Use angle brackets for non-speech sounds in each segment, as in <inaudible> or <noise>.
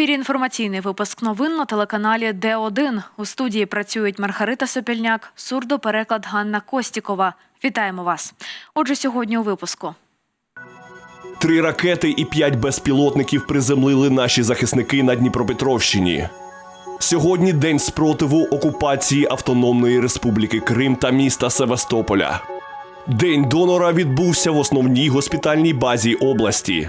ефірі інформаційний випуск новин на телеканалі Д1. У студії працюють Маргарита Сопільняк, сурдопереклад Ганна Костікова. Вітаємо вас. Отже, сьогодні у випуску. Три ракети і п'ять безпілотників приземлили наші захисники на Дніпропетровщині. Сьогодні день спротиву окупації Автономної Республіки Крим та міста Севастополя. День донора відбувся в основній госпітальній базі області.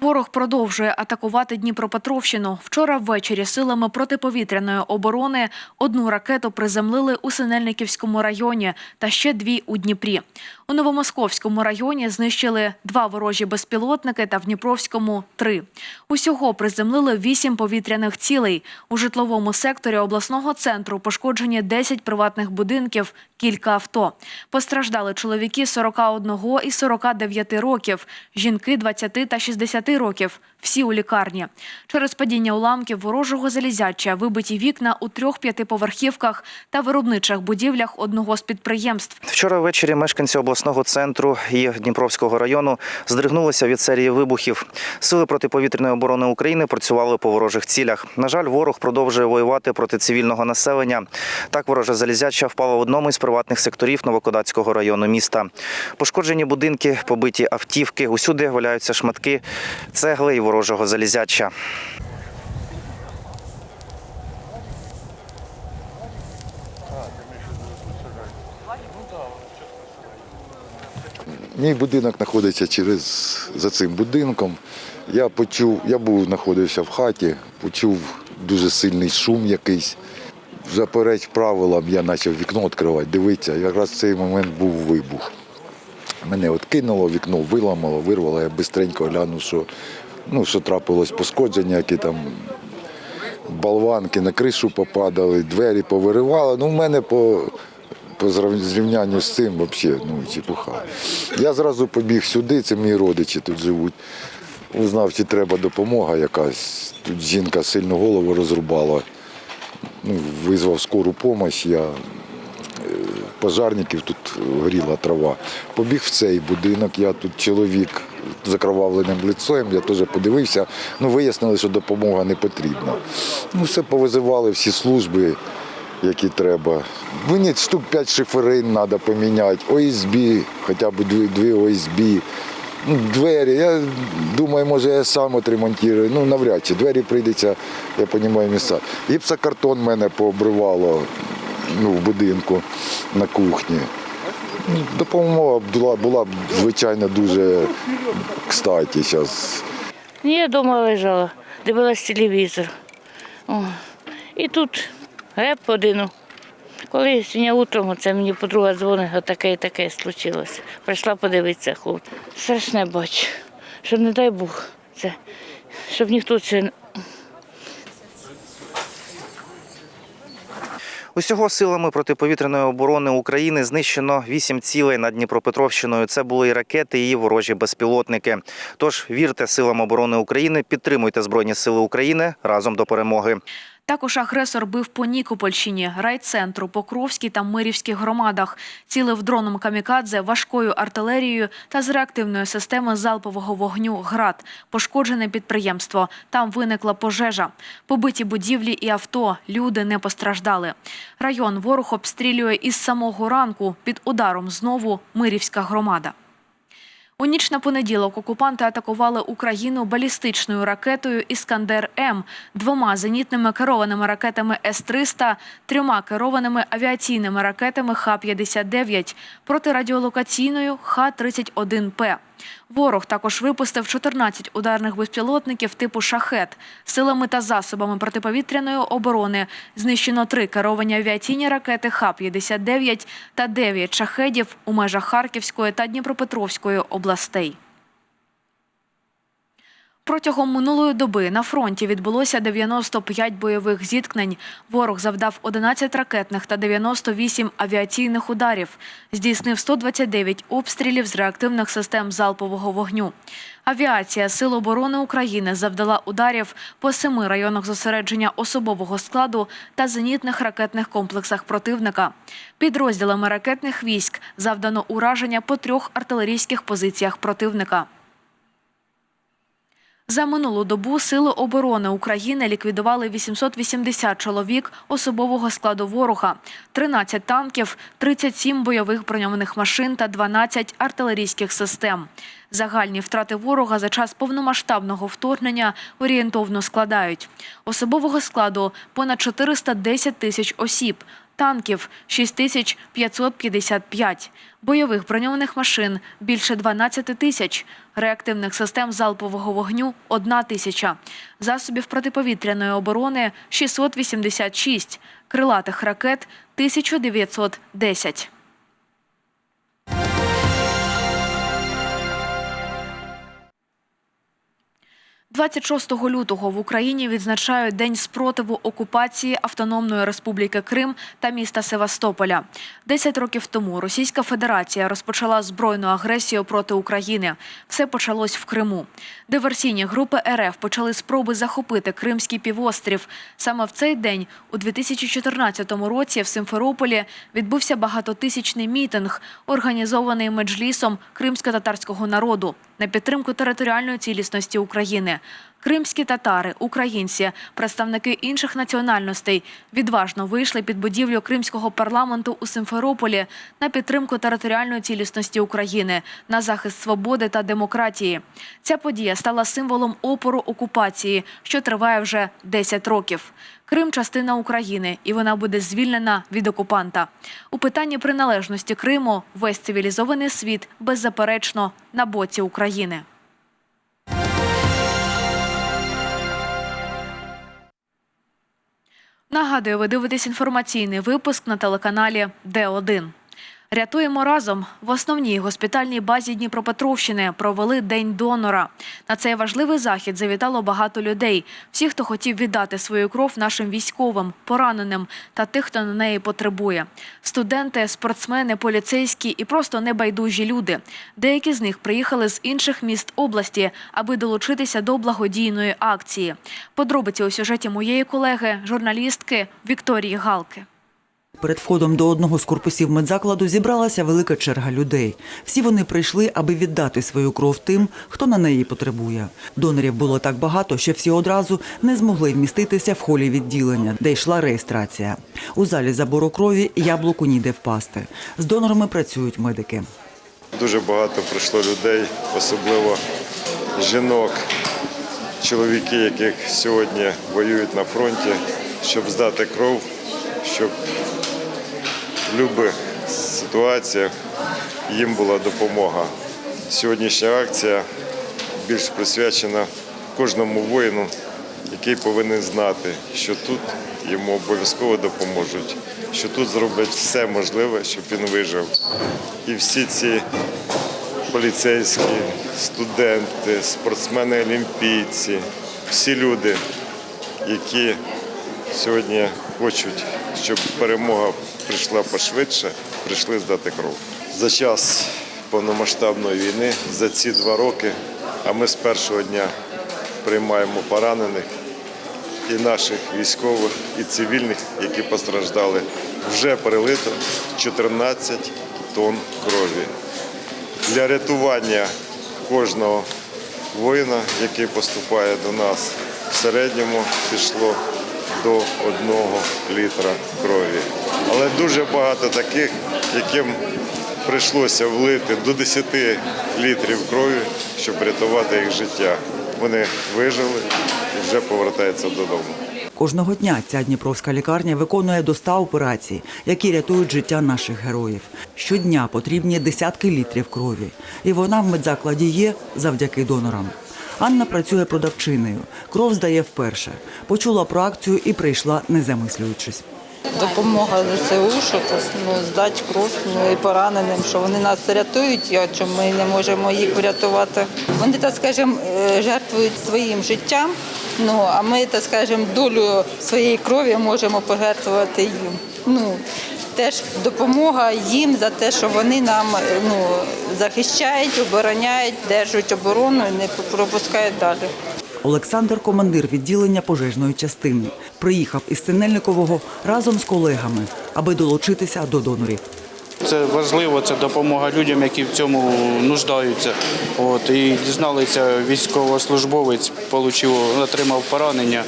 Ворог продовжує атакувати Дніпропетровщину. Вчора ввечері силами протиповітряної оборони одну ракету приземлили у Синельниківському районі та ще дві у Дніпрі. У Новомосковському районі знищили два ворожі безпілотники та в Дніпровському три. Усього приземлили вісім повітряних цілей. У житловому секторі обласного центру пошкоджені 10 приватних будинків, кілька авто. Постраждали чоловіки 41 і 49 років, жінки 20 та 60 років. Всі у лікарні. Через падіння уламків ворожого залізяча вибиті вікна у трьох п'ятиповерхівках та виробничих будівлях одного з підприємств. Вчора ввечері мешканці обласного центру і Дніпровського району здригнулися від серії вибухів. Сили протиповітряної оборони України працювали по ворожих цілях. На жаль, ворог продовжує воювати проти цивільного населення. Так ворожа залізяча впала в одному із приватних секторів Новокодацького району міста. Пошкоджені будинки, побиті автівки. Усюди валяються шматки цегли і ворожого залізяча. Мій будинок знаходиться через за цим будинком. Я почув, я був знаходився в хаті, почув дуже сильний шум якийсь. Запереч правилам я почав вікно відкривати, дивитися. Якраз в цей момент був вибух. Мене от кинуло, вікно виламало, вирвало, я швидко глянув, що, ну, що трапилось пошкодження, які там болванки на кришу попадали, двері повиривали. Ну, в мене по, по зрівнянню з цим взагалі ну, чепуха. Я зразу побіг сюди, це мої родичі тут живуть. Узнав, чи треба допомога якась. Тут жінка сильно голову розрубала. Ну, визвав скору допомогу, я е, пожарників, тут горіла трава. Побіг в цей будинок, я тут чоловік закровавленим лицем, я теж подивився, ну вияснили, що допомога не потрібна. Ну, все повизивали всі служби, які треба. Мені штук 5 шиферин треба поміняти, ОСБ, хоча б дві, дві ОСБ. Ну, Двері, я думаю, може я сам отремонтую. Ну, навряд чи. Двері прийдеться, я розумію, місця. Гіпсокартон мене пообривало ну, в будинку на кухні. Ну, Допомога була, була б, звичайно, дуже кстаті зараз. Ні, я вдома лежала, дивилась телевізор. О. І тут геп один. Коли сьогодні утром це мені подруга дзвонить, отаке і таке случилось. Прийшла подивитися хлопці. Страшне бачу, що не дай Бог це, щоб ніхто це Усього силами протиповітряної оборони України знищено вісім цілей над Дніпропетровщиною. Це були ракети, і ворожі безпілотники. Тож вірте силам оборони України, підтримуйте Збройні Сили України разом до перемоги. Також агресор бив по Нікопольщині, райцентру, Покровській та Мирівських громадах. Цілив дроном камікадзе, важкою артилерією та з реактивної системи залпового вогню ГРАД. Пошкоджене підприємство. Там виникла пожежа. Побиті будівлі і авто. Люди не постраждали. Район ворог обстрілює із самого ранку. Під ударом знову Мирівська громада. У ніч на понеділок окупанти атакували Україну балістичною ракетою Іскандер М, двома зенітними керованими ракетами С-300, трьома керованими авіаційними ракетами Х-59, протирадіолокаційною Х-31П. Ворог також випустив 14 ударних безпілотників типу шахет. Силами та засобами протиповітряної оборони знищено три керовані авіаційні ракети Х-59 та 9 шахедів у межах Харківської та Дніпропетровської областей. Протягом минулої доби на фронті відбулося 95 бойових зіткнень. Ворог завдав 11 ракетних та 98 авіаційних ударів. Здійснив 129 обстрілів з реактивних систем залпового вогню. Авіація Сил оборони України завдала ударів по семи районах зосередження особового складу та зенітних ракетних комплексах противника. Підрозділами ракетних військ завдано ураження по трьох артилерійських позиціях противника. За минулу добу Сили оборони України ліквідували 880 чоловік особового складу ворога, 13 танків, 37 бойових броньованих машин та 12 артилерійських систем. Загальні втрати ворога за час повномасштабного вторгнення орієнтовно складають особового складу понад 410 тисяч осіб, танків 6555, бойових броньованих машин більше 12 тисяч, реактивних систем залпового вогню – 1 тисяча, засобів протиповітряної оборони – 686, крилатих ракет – 1910. – 26 лютого в Україні відзначають День спротиву окупації Автономної Республіки Крим та міста Севастополя. Десять років тому Російська Федерація розпочала збройну агресію проти України. Все почалось в Криму. Диверсійні групи РФ почали спроби захопити Кримський півострів. Саме в цей день, у 2014 році, в Симферополі відбувся багатотисячний мітинг, організований меджлісом кримсько-татарського народу на підтримку територіальної цілісності України. Кримські татари, українці, представники інших національностей відважно вийшли під будівлю кримського парламенту у Симферополі на підтримку територіальної цілісності України, на захист свободи та демократії. Ця подія стала символом опору окупації, що триває вже 10 років. Крим частина України, і вона буде звільнена від окупанта. У питанні приналежності Криму весь цивілізований світ беззаперечно на боці України. Нагадую, ви дивитесь інформаційний випуск на телеканалі Д1. Рятуємо разом в основній госпітальній базі Дніпропетровщини провели День донора. На цей важливий захід завітало багато людей. Всі, хто хотів віддати свою кров нашим військовим, пораненим та тих, хто на неї потребує. Студенти, спортсмени, поліцейські і просто небайдужі люди. Деякі з них приїхали з інших міст області, аби долучитися до благодійної акції. Подробиці у сюжеті моєї колеги, журналістки Вікторії Галки. Перед входом до одного з корпусів медзакладу зібралася велика черга людей. Всі вони прийшли, аби віддати свою кров тим, хто на неї потребує. Донорів було так багато, що всі одразу не змогли вміститися в холі відділення, де йшла реєстрація. У залі забору крові яблуку ніде впасти. З донорами працюють медики. Дуже багато прийшло людей, особливо жінок, чоловіки, яких сьогодні воюють на фронті, щоб здати кров, щоб будь-яких ситуаціях їм була допомога. Сьогоднішня акція більш присвячена кожному воїну, який повинен знати, що тут йому обов'язково допоможуть, що тут зроблять все можливе, щоб він вижив. І всі ці поліцейські, студенти, спортсмени-олімпійці, всі люди, які сьогодні хочуть, щоб перемога прийшла пошвидше, прийшли здати кров. За час повномасштабної війни, за ці два роки, а ми з першого дня приймаємо поранених і наших військових, і цивільних, які постраждали, вже перелито 14 тонн крові. Для рятування кожного воїна, який поступає до нас, в середньому пішло до одного літра крові. Але дуже багато таких, яким прийшлося влити до 10 літрів крові, щоб рятувати їх життя. Вони вижили і вже повертаються додому. Кожного дня ця дніпровська лікарня виконує до 100 операцій, які рятують життя наших героїв. Щодня потрібні десятки літрів крові. І вона в медзакладі є завдяки донорам. Анна працює продавчиною. Кров здає вперше. Почула про акцію і прийшла, не замислюючись. Допомога ЗСУ, що ну, здати кров ну, і пораненим, що вони нас рятують, а чому ми не можемо їх врятувати. Вони, так скажемо, е, жертвують своїм життям, ну, а ми, так скажемо, долю своєї крові можемо пожертвувати їм. Ну, теж допомога їм за те, що вони нам е, ну, захищають, обороняють, держать оборону і не пропускають далі. Олександр, командир відділення пожежної частини, приїхав із Синельникового разом з колегами, аби долучитися до донорів. Це важливо, це допомога людям, які в цьому нуждаються. От і дізналися, військовослужбовець отримав поранення.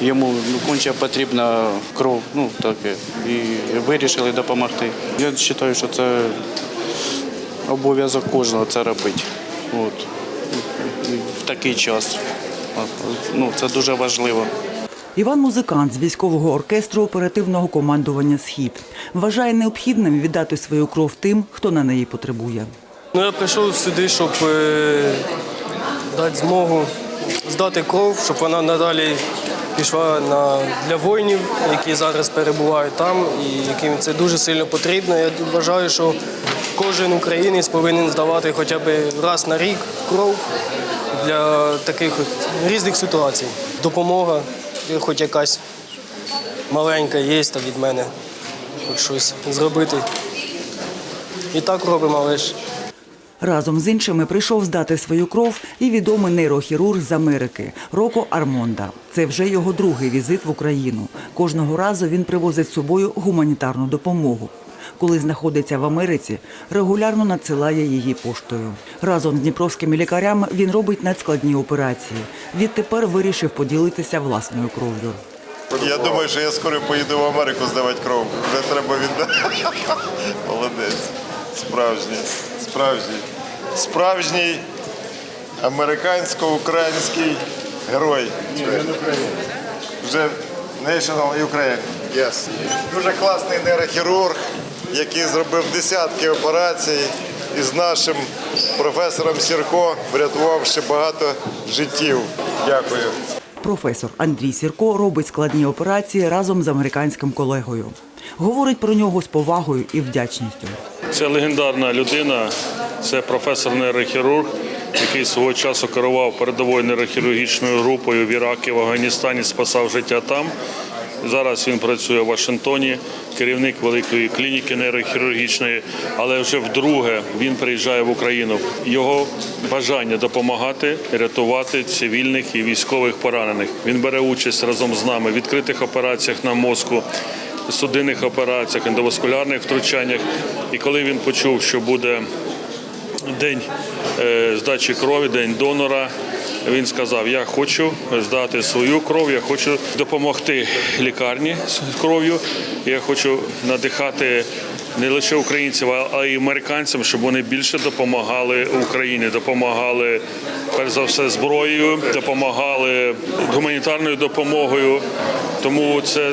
Йому ну, конче потрібна кров. Ну таке. І вирішили допомогти. Я вважаю, що це обов'язок кожного це робити. От. В такий час. Ну, це дуже важливо. Іван музикант з військового оркестру оперативного командування Схід вважає необхідним віддати свою кров тим, хто на неї потребує. Ну, я прийшов сюди, щоб е, дати змогу здати кров, щоб вона надалі пішла на, для воїнів, які зараз перебувають там, і яким це дуже сильно потрібно. Я вважаю, що кожен українець повинен здавати хоча б раз на рік кров для таких от різних ситуацій. Допомога, хоч якась маленька є та від мене, хоч щось зробити. І так робимо, але ж. Разом з іншими прийшов здати свою кров і відомий нейрохірург з Америки Роко Армонда. Це вже його другий візит в Україну. Кожного разу він привозить з собою гуманітарну допомогу. Коли знаходиться в Америці, регулярно надсилає її поштою. Разом з дніпровськими лікарями він робить надскладні операції. Відтепер вирішив поділитися власною кров'ю. Я думаю, що я скоро поїду в Америку здавати кров. Вже треба віддати. <laughs> Молодець. Справжній. Справжній. Справжній американсько-український герой. Вже National Ukraine. Yes. Дуже класний нейрохірург, який зробив десятки операцій і з нашим професором Сірко врятував ще багато життів. Дякую. Професор Андрій Сірко робить складні операції разом з американським колегою. Говорить про нього з повагою і вдячністю. Це легендарна людина, це професор нейрохірург, який свого часу керував передовою нейрохірургічною групою в Іракі, в Афганістані, спасав життя там. Зараз він працює в Вашингтоні, керівник великої клініки нейрохірургічної, але вже вдруге він приїжджає в Україну. Його бажання допомагати, рятувати цивільних і військових поранених. Він бере участь разом з нами в відкритих операціях на мозку судинних операціях, ендоваскулярних втручаннях. І коли він почув, що буде день е, здачі крові, день донора, він сказав: Я хочу здати свою кров, я хочу допомогти лікарні з кров'ю, я хочу надихати. Не лише українців, а й американцям, щоб вони більше допомагали Україні, допомагали перш за все зброєю, допомагали гуманітарною допомогою. Тому це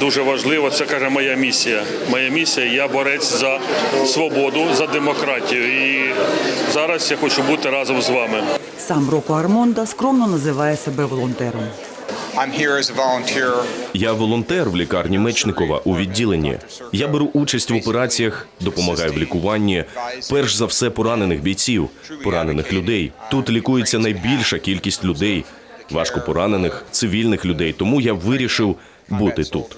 дуже важливо. Це каже моя місія. Моя місія я борець за свободу, за демократію. І зараз я хочу бути разом з вами. Сам Роко Армонда скромно називає себе волонтером. Я волонтер в лікарні Мечникова у відділенні. Я беру участь в операціях, допомагаю в лікуванні. Перш за все, поранених бійців, поранених людей. Тут лікується найбільша кількість людей, важко поранених, цивільних людей. Тому я вирішив бути тут.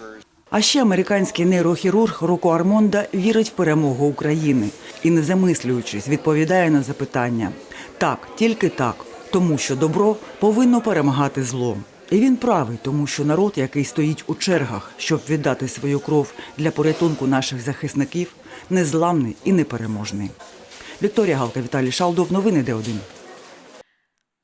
А ще американський нейрохірург Роко Армонда вірить в перемогу України і, не замислюючись, відповідає на запитання: так, тільки так, тому що добро повинно перемагати зло. І він правий, тому що народ, який стоїть у чергах, щоб віддати свою кров для порятунку наших захисників, незламний і непереможний. Вікторія Галка, Віталій Шалдов. Новини Д1.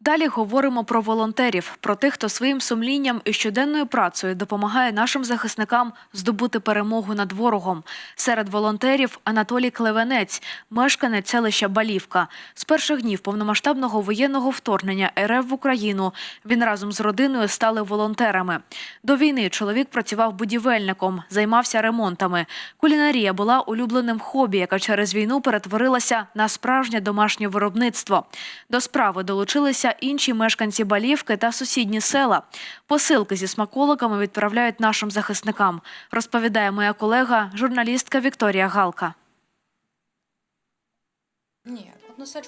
Далі говоримо про волонтерів, про тих, хто своїм сумлінням і щоденною працею допомагає нашим захисникам здобути перемогу над ворогом. Серед волонтерів Анатолій Клевенець, мешканець селища Балівка. З перших днів повномасштабного воєнного вторгнення РФ в Україну він разом з родиною стали волонтерами. До війни чоловік працював будівельником, займався ремонтами. Кулінарія була улюбленим хобі, яка через війну перетворилася на справжнє домашнє виробництво. До справи долучилися інші мешканці Балівки та сусідні села. Посилки зі смаколиками відправляють нашим захисникам, розповідає моя колега, журналістка Вікторія Галка.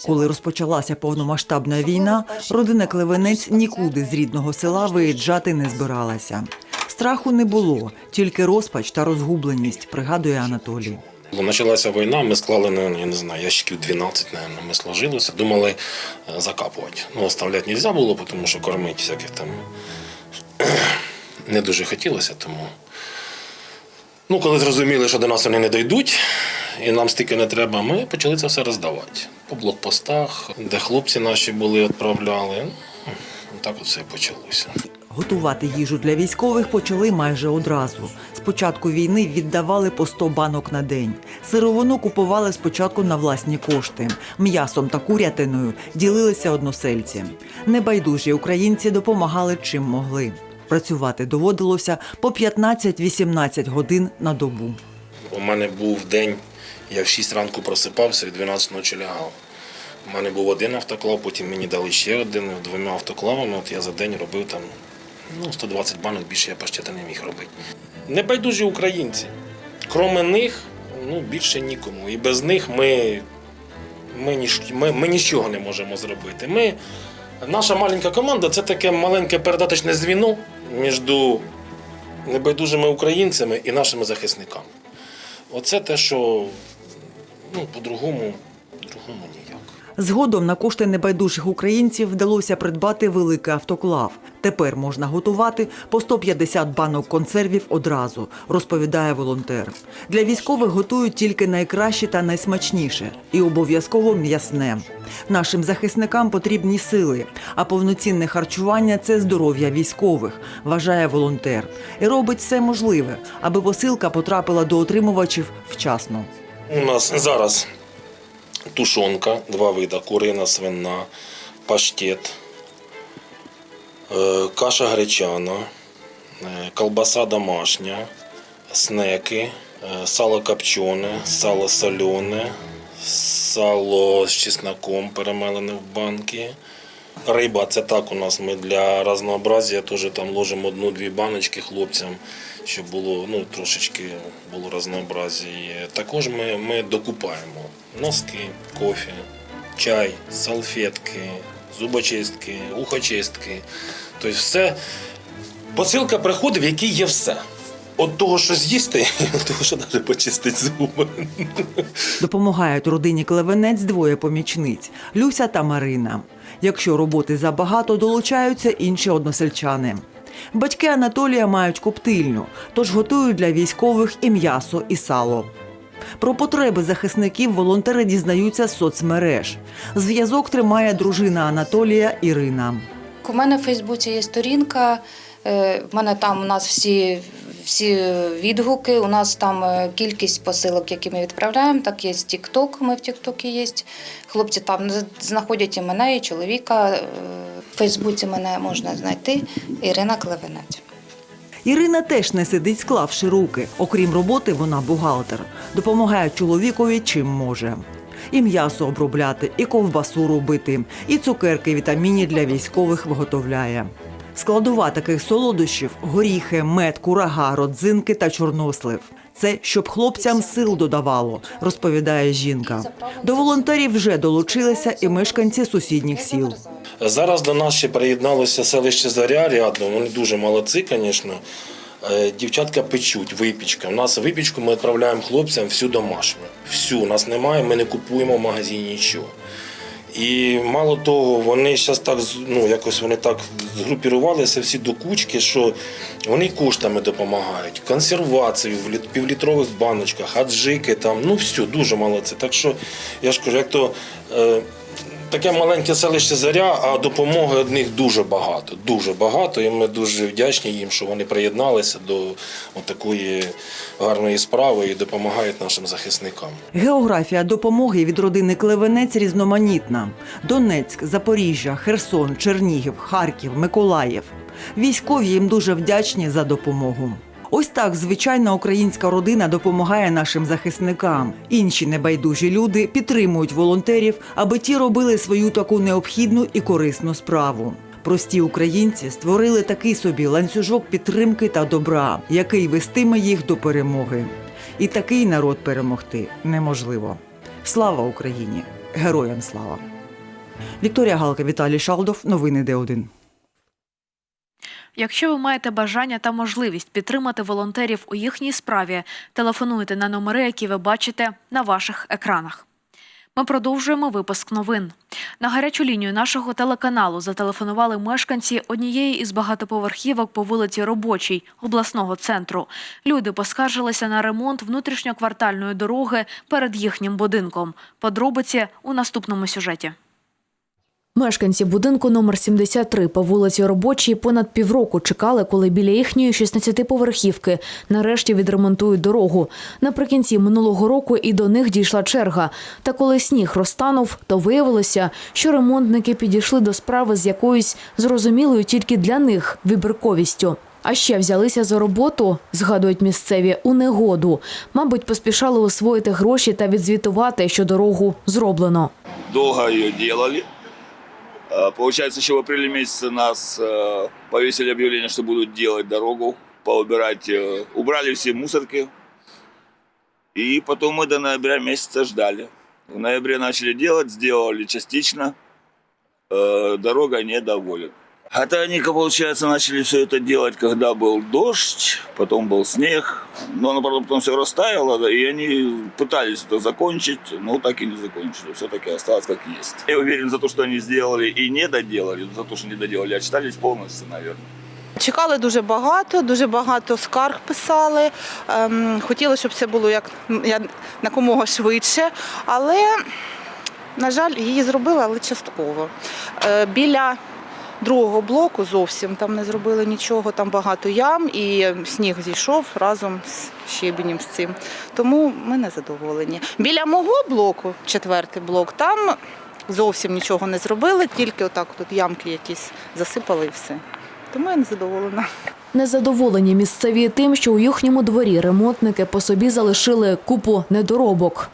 Коли розпочалася повномасштабна війна, родина Клевенець нікуди з рідного села виїжджати не збиралася. Страху не було, тільки розпач та розгубленість, пригадує Анатолій. Коли почалася війна, ми склали, наверно, я не знаю, ящиків 12, наверно, ми сложилися, думали е, закапувати. Ну, оставляти не можна було, тому що кормити всяких там не дуже хотілося, тому. Ну, коли зрозуміли, що до нас вони не дійдуть, і нам стільки не треба, ми почали це все роздавати. По блокпостах, де хлопці наші були, відправляли. Ну, так от все і почалося. Готувати їжу для військових почали майже одразу. З початку війни віддавали по 100 банок на день. Сировину купували спочатку на власні кошти. М'ясом та курятиною ділилися односельці. Небайдужі українці допомагали чим могли. Працювати доводилося по 15-18 годин на добу. У мене був день, я в 6 ранку просипався і 12 ночі лягав. У мене був один автоклав, потім мені дали ще один двома автоклавами. От я за день робив там ну, 120 банок, більше я паштета не міг робити. Небайдужі українці. Кроме них, ну, більше нікому. І без них ми, ми, ніч- ми, ми нічого не можемо зробити. Ми, наша маленька команда це таке маленьке передаточне звіно між небайдужими українцями і нашими захисниками. Оце те, що ну, по-другому, по-другому ніяк. Згодом на кошти небайдужих українців вдалося придбати великий автоклав. Тепер можна готувати по 150 банок консервів одразу, розповідає волонтер. Для військових готують тільки найкраще та найсмачніше, і обов'язково м'ясне. Нашим захисникам потрібні сили, а повноцінне харчування це здоров'я військових, вважає волонтер, і робить все можливе, аби посилка потрапила до отримувачів вчасно. У нас зараз тушонка, два вида, курина, свинна, паштет, е, каша гречана, е, колбаса домашня, снеки, е, сало копчене, сало солене, сало з чесноком перемелене в банки. Риба це так у нас. Ми для разнообразія теж там ложимо одну-дві баночки хлопцям, щоб було ну, трошечки було разнообразія. Також ми, ми докупаємо носки, кофе, чай, салфетки, зубочистки, ухочистки. Тобто все. Посилка приходить, в якій є все. От того, що з'їсти, <laughs> от того, що навіть почистити зуби. Допомагають родині Клевенець двоє помічниць Люся та Марина. Якщо роботи забагато, долучаються інші односельчани. Батьки Анатолія мають коптильню, тож готують для військових і м'ясо, і сало. Про потреби захисників волонтери дізнаються з соцмереж. Зв'язок тримає дружина Анатолія Ірина. У мене в Фейсбуці є сторінка. е, В мене там у нас всі, всі відгуки. У нас там е, кількість посилок, які ми відправляємо. Так є TikTok, Ми в Тіктокі є. Хлопці там знаходять і мене, і чоловіка. Е, В Фейсбуці мене можна знайти. Ірина Клевенець. Ірина теж не сидить, склавши руки. Окрім роботи, вона бухгалтер. Допомагає чоловікові чим може. І м'ясо обробляти, і ковбасу робити, і цукерки вітамінні для військових виготовляє. Складова таких солодощів горіхи, мед, курага, родзинки та чорнослив. Це щоб хлопцям сил додавало, розповідає жінка. До волонтерів вже долучилися і мешканці сусідніх сіл. Зараз до нас ще приєдналося селище Заря рядом. Вони дуже молодці, звісно. Е, Дівчатка печуть, випічка. У нас випічку ми відправляємо хлопцям всю домашню. Всю у нас немає, ми не купуємо в магазині нічого. І мало того, вони зараз так ну, якось вони так згрупірувалися всі до кучки, що вони коштами допомагають. Консервацію в літ- півлітрових баночках, аджики там, ну все, дуже мало це. Так що я ж кажу, як то е, таке маленьке селище Заря, а допомоги від них дуже багато. Дуже багато. І ми дуже вдячні їм, що вони приєдналися до такої гарної справи і допомагають нашим захисникам. Географія допомоги від родини Клевенець різноманітна: Донецьк, Запоріжжя, Херсон, Чернігів, Харків, Миколаїв. Військові їм дуже вдячні за допомогу. Ось так звичайна українська родина допомагає нашим захисникам. Інші небайдужі люди підтримують волонтерів, аби ті робили свою таку необхідну і корисну справу. Прості українці створили такий собі ланцюжок підтримки та добра, який вестиме їх до перемоги. І такий народ перемогти неможливо. Слава Україні! Героям слава! Вікторія Галка, Віталій Шалдов. Новини Д1. Якщо ви маєте бажання та можливість підтримати волонтерів у їхній справі, телефонуйте на номери, які ви бачите на ваших екранах. Ми продовжуємо випуск новин. На гарячу лінію нашого телеканалу зателефонували мешканці однієї із багатоповерхівок по вулиці Робочій обласного центру. Люди поскаржилися на ремонт внутрішньоквартальної дороги перед їхнім будинком. Подробиці у наступному сюжеті. Мешканці будинку номер 73 по вулиці Робочій понад півроку чекали, коли біля їхньої 16-поверхівки нарешті відремонтують дорогу. Наприкінці минулого року і до них дійшла черга. Та коли сніг розтанув, то виявилося, що ремонтники підійшли до справи з якоюсь зрозумілою тільки для них вибірковістю. А ще взялися за роботу, згадують місцеві, у негоду. Мабуть, поспішали освоїти гроші та відзвітувати, що дорогу зроблено. долго ее делали. А, Получается, еще в апреле месяце нас э, повесили объявление, что будут делать дорогу, поубирать. э, Убрали все мусорки. И потом мы до ноября месяца ждали. В ноябре начали делать, сделали частично. Э, Дорога недоволен. А то они, как получается, начали все это делать, когда был дождь, потом был снег. Но оно правда, потом все растаяло, да, и они пытались это закончить, но так и не закончили. Все-таки осталось как есть. Я уверен за то, что они сделали и не доделали, за то, что не доделали, отчитались полностью, наверное. Чекали дуже багато, дуже багато скарг писали. Ем, хотіли, щоб це було як я- якомога швидше, але, на жаль, її зробили, але частково. Е, біля другого блоку зовсім там не зробили нічого, там багато ям і сніг зійшов разом з щебенем з цим. Тому ми не задоволені. Біля мого блоку, четвертий блок, там зовсім нічого не зробили, тільки отак тут ямки якісь засипали і все. Тому я не задоволена. Незадоволені місцеві тим, що у їхньому дворі ремонтники по собі залишили купу недоробок.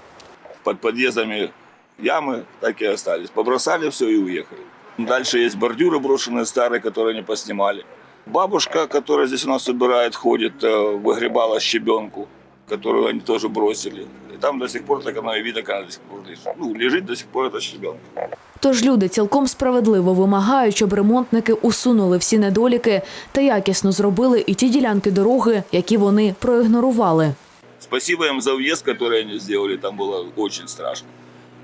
Под подъездами ямы так и остались. Побросали все и уехали. Дальше есть бордюры брошенные старые, которые не поснимали. Бабушка, которая здесь у нас убирает, ходит, э, выгребала щебенку, которую они тоже бросили. И там до сих пор так оно и видно, как она до сих пор лежит. Ну, лежит до сих пор эта щебенка. Тож люди цілком справедливо вимагають, щоб ремонтники усунули всі недоліки та якісно зробили і ті ділянки дороги, які вони проігнорували. Спасибо им за въезд, который они сделали, там было очень страшно.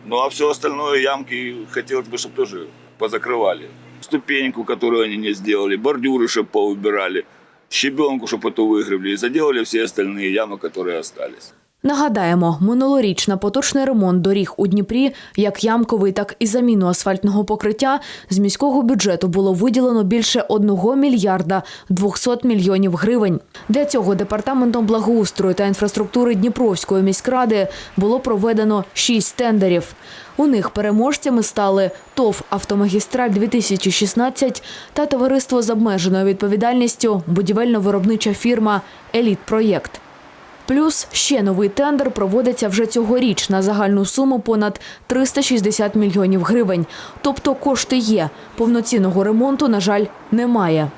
Ну а все остальное ямки хотелось бы, чтобы тоже позакрывали. Ступеньку, которую они не сделали, бордюры, чтобы поубирали, щебенку, чтобы эту выгребли, и заделали все остальные ямы, которые остались. Нагадаємо, минулоріч на поточний ремонт доріг у Дніпрі, як ямковий, так і заміну асфальтного покриття, з міського бюджету було виділено більше 1 мільярда 200 мільйонів гривень. Для цього департаментом благоустрою та інфраструктури Дніпровської міськради було проведено шість тендерів. У них переможцями стали ТОВ «Автомагістраль 2016 та товариство з обмеженою відповідальністю будівельно-виробнича фірма Еліт Проєкт. Плюс ще новий тендер проводиться вже цьогоріч на загальну суму понад 360 мільйонів гривень. Тобто кошти є. Повноцінного ремонту, на жаль, немає.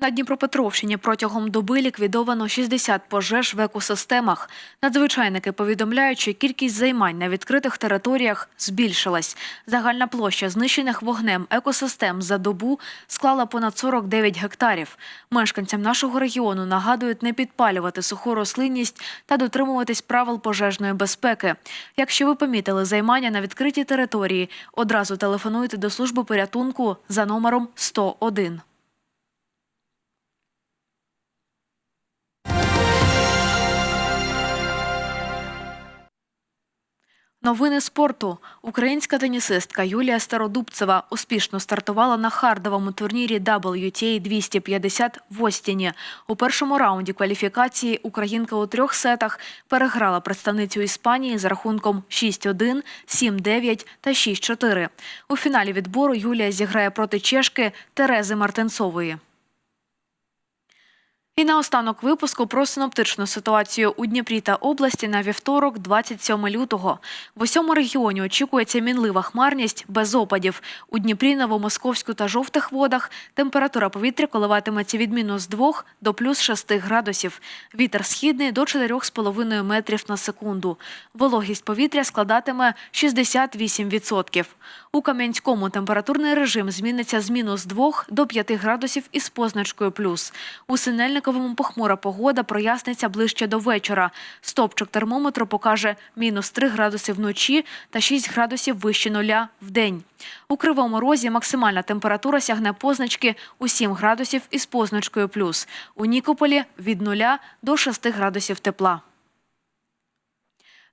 На Дніпропетровщині протягом доби ліквідовано 60 пожеж в екосистемах. Надзвичайники повідомляють, що кількість займань на відкритих територіях збільшилась. Загальна площа знищених вогнем екосистем за добу склала понад 49 гектарів. Мешканцям нашого регіону нагадують не підпалювати суху рослинність та дотримуватись правил пожежної безпеки. Якщо ви помітили займання на відкритій території, одразу телефонуйте до служби порятунку за номером 101. Новини спорту. Українська тенісистка Юлія Стародубцева успішно стартувала на хардовому турнірі WTA 250 в Остіні. У першому раунді кваліфікації українка у трьох сетах переграла представницю Іспанії за рахунком 6-1, 7-9 та 6-4. У фіналі відбору Юлія зіграє проти чешки Терези Мартинцової. І наостанок випуску про синоптичну ситуацію у Дніпрі та області на вівторок, 27 лютого. В усьому регіоні очікується мінлива хмарність без опадів. У Дніпрі, Новомосковську та жовтих водах температура повітря коливатиметься від мінус 2 до плюс 6 градусів. Вітер східний до 4,5 метрів на секунду. Вологість повітря складатиме 68%. У Кам'янському температурний режим зміниться з мінус 2 до 5 градусів із позначкою плюс. У Синельниковому похмура погода проясниться ближче до вечора. Стопчик термометру покаже мінус 3 градуси вночі та 6 градусів вище нуля в день. У Кривому Розі максимальна температура сягне позначки у 7 градусів із позначкою плюс. У Нікополі від 0 до 6 градусів тепла.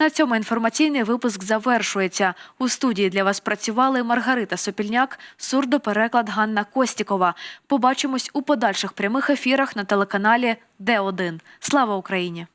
На цьому інформаційний випуск завершується. У студії для вас працювали Маргарита Сопільняк, сурдопереклад Ганна Костікова. Побачимось у подальших прямих ефірах на телеканалі Д 1 Слава Україні!